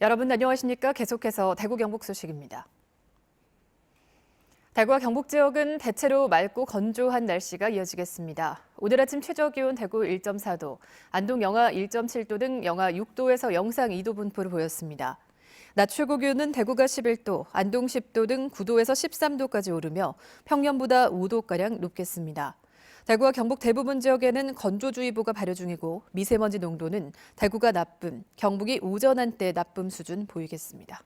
여러분 안녕하십니까? 계속해서 대구 경북 소식입니다. 대구와 경북 지역은 대체로 맑고 건조한 날씨가 이어지겠습니다. 오늘 아침 최저 기온 대구 1.4도, 안동 영하 1.7도 등 영하 6도에서 영상 2도 분포를 보였습니다. 낮 최고 기온은 대구가 11도, 안동 10도 등 9도에서 13도까지 오르며 평년보다 5도가량 높겠습니다. 대구와 경북 대부분 지역에는 건조주의보가 발효 중이고 미세먼지 농도는 대구가 나쁨, 경북이 오전 한때 나쁨 수준 보이겠습니다.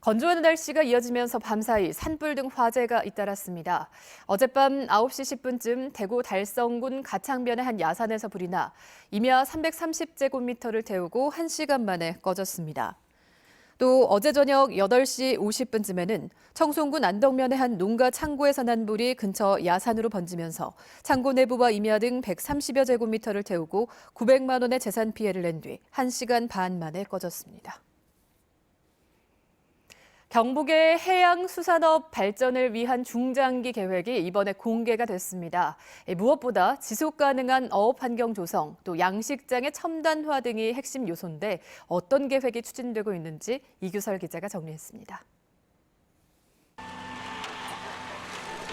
건조한 날씨가 이어지면서 밤사이 산불 등 화재가 잇따랐습니다. 어젯밤 9시 10분쯤 대구 달성군 가창변의 한 야산에서 불이 나 임야 330제곱미터를 태우고 1시간 만에 꺼졌습니다. 또 어제 저녁 8시 50분쯤에는 청송군 안덕면의 한 농가 창고에서 난 불이 근처 야산으로 번지면서 창고 내부와 임야 등 130여 제곱미터를 태우고 900만 원의 재산 피해를 낸 뒤 1시간 반 만에 꺼졌습니다. 경북의 해양 수산업 발전을 위한 중장기 계획이 이번에 공개가 됐습니다. 무엇보다 지속 가능한 어업 환경 조성, 또 양식장의 첨단화 등이 핵심 요소인데 어떤 계획이 추진되고 있는지 이규설 기자가 정리했습니다.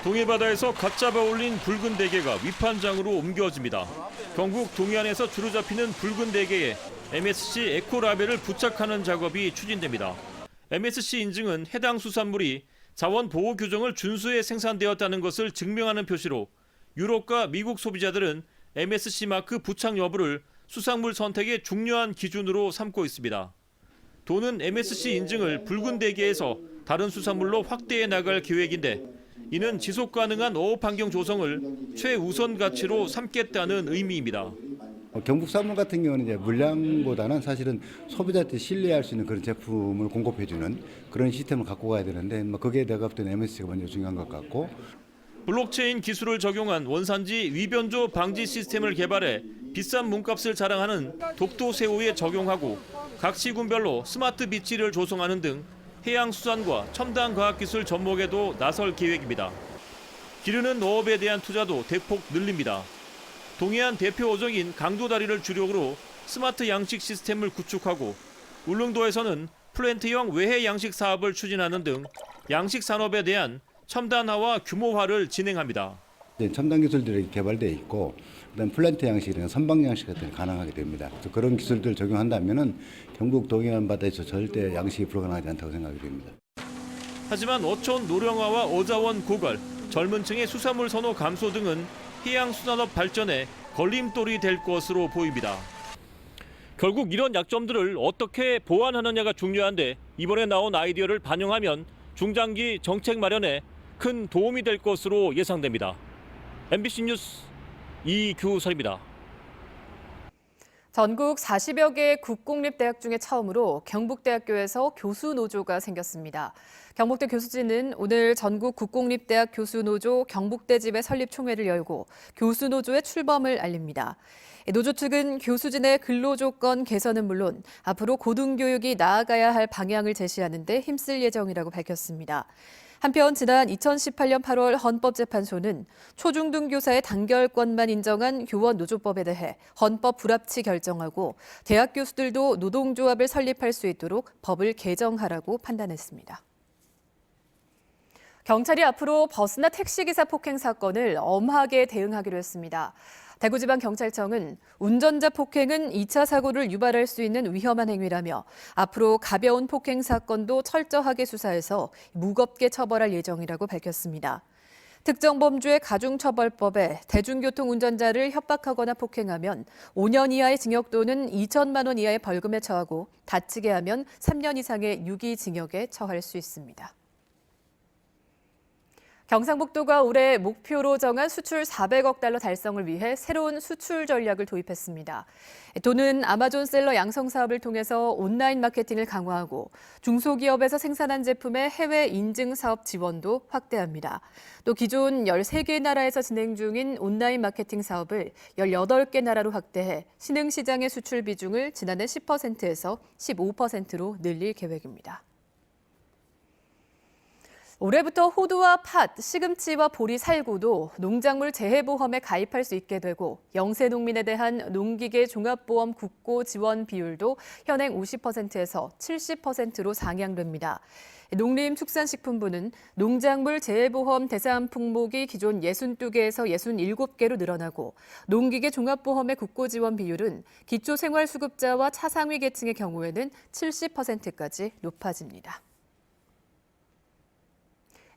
동해바다에서 갓 잡아 올린 붉은 대게가 위판장으로 옮겨집니다. 경북 동해안에서 주로 잡히는 붉은 대게에 MSC 에코라벨을 부착하는 작업이 추진됩니다. MSC 인증은 해당 수산물이 자원 보호 규정을 준수해 생산되었다는 것을 증명하는 표시로 유럽과 미국 소비자들은 MSC 마크 부착 여부를 수산물 선택의 중요한 기준으로 삼고 있습니다. 도는 MSC 인증을 붉은 대게에서 다른 수산물로 확대해 나갈 계획인데 이는 지속 가능한 어업 환경 조성을 최우선 가치로 삼겠다는 의미입니다. 어, 경북 사물 같은 경우는 이제 물량보다는 사실은 소비자한테 신뢰할 수 있는 그런 제품을 공급해주는 그런 시스템을 갖고 가야 되는데 뭐 거기에 내가 볼 때는 MSC가 먼저 중요한 것 같고 블록체인 기술을 적용한 원산지 위변조 방지 시스템을 개발해 비싼 몸값을 자랑하는 독도 새우에 적용하고 각 시군별로 스마트 비치를 조성하는 등 해양수산과 첨단 과학기술 접목에도 나설 계획입니다. 기르는 어업에 대한 투자도 대폭 늘립니다. 동해안 대표 어종인 강도다리를 주력으로 스마트 양식 시스템을 구축하고 울릉도에서는 플랜트형 외해 양식 사업을 추진하는 등 양식 산업에 대한 첨단화와 규모화를 진행합니다. 이제 첨단 기술들이 개발돼 있고 그다음 플랜트 양식이나 선박 양식 같은 게 가능하게 됩니다. 그런 기술들 적용한다면은 경북 동해안 바다에서 절대 양식이 불가능하지 않다고 생각이 됩니다. 하지만 어촌 노령화와 어자원 고갈, 젊은 층의 수산물 선호 감소 등은 해양 수산업 발전에 걸림돌이 될 것으로 보입니다. 결국 이런 약점들을 어떻게 보완하느냐가 중요한데 이번에 나온 아이디어를 반영하면 중장기 정책 마련에 큰 도움이 될 것으로 예상됩니다. MBC 뉴스 이규설입니다. 전국 40여 개 국공립대학 중에 처음으로 경북대학교에서 교수 노조가 생겼습니다. 경북대 교수진은 오늘 전국 국공립대학 교수 노조 경북대 집의 설립 총회를 열고 교수 노조의 출범을 알립니다. 노조 측은 교수진의 근로 조건 개선은 물론 앞으로 고등교육이 나아가야 할 방향을 제시하는 데 힘쓸 예정이라고 밝혔습니다. 한편 지난 2018년 8월 헌법재판소는 초중등 교사의 단결권만 인정한 교원 노조법에 대해 헌법 불합치 결정하고 대학 교수들도 노동조합을 설립할 수 있도록 법을 개정하라고 판단했습니다. 경찰이 앞으로 버스나 택시기사 폭행 사건을 엄하게 대응하기로 했습니다. 대구지방경찰청은 운전자 폭행은 2차 사고를 유발할 수 있는 위험한 행위라며 앞으로 가벼운 폭행 사건도 철저하게 수사해서 무겁게 처벌할 예정이라고 밝혔습니다. 특정 범죄의 가중처벌법에 대중교통 운전자를 협박하거나 폭행하면 5년 이하의 징역 또는 2천만 원 이하의 벌금에 처하고 다치게 하면 3년 이상의 유기징역에 처할 수 있습니다. 경상북도가 올해 목표로 정한 수출 400억 달러 달성을 위해 새로운 수출 전략을 도입했습니다. 도는 아마존 셀러 양성 사업을 통해서 온라인 마케팅을 강화하고 중소기업에서 생산한 제품의 해외 인증 사업 지원도 확대합니다. 또 기존 13개 나라에서 진행 중인 온라인 마케팅 사업을 18개 나라로 확대해 신흥 시장의 수출 비중을 지난해 10%에서 15%로 늘릴 계획입니다. 올해부터 호두와 팥, 시금치와 보리 살구도 농작물 재해보험에 가입할 수 있게 되고 영세 농민에 대한 농기계 종합보험 국고 지원 비율도 현행 50%에서 70%로 상향됩니다. 농림축산식품부는 농작물 재해보험 대상 품목이 기존 62개에서 67개로 늘어나고 농기계 종합보험의 국고 지원 비율은 기초생활수급자와 차상위 계층의 경우에는 70%까지 높아집니다.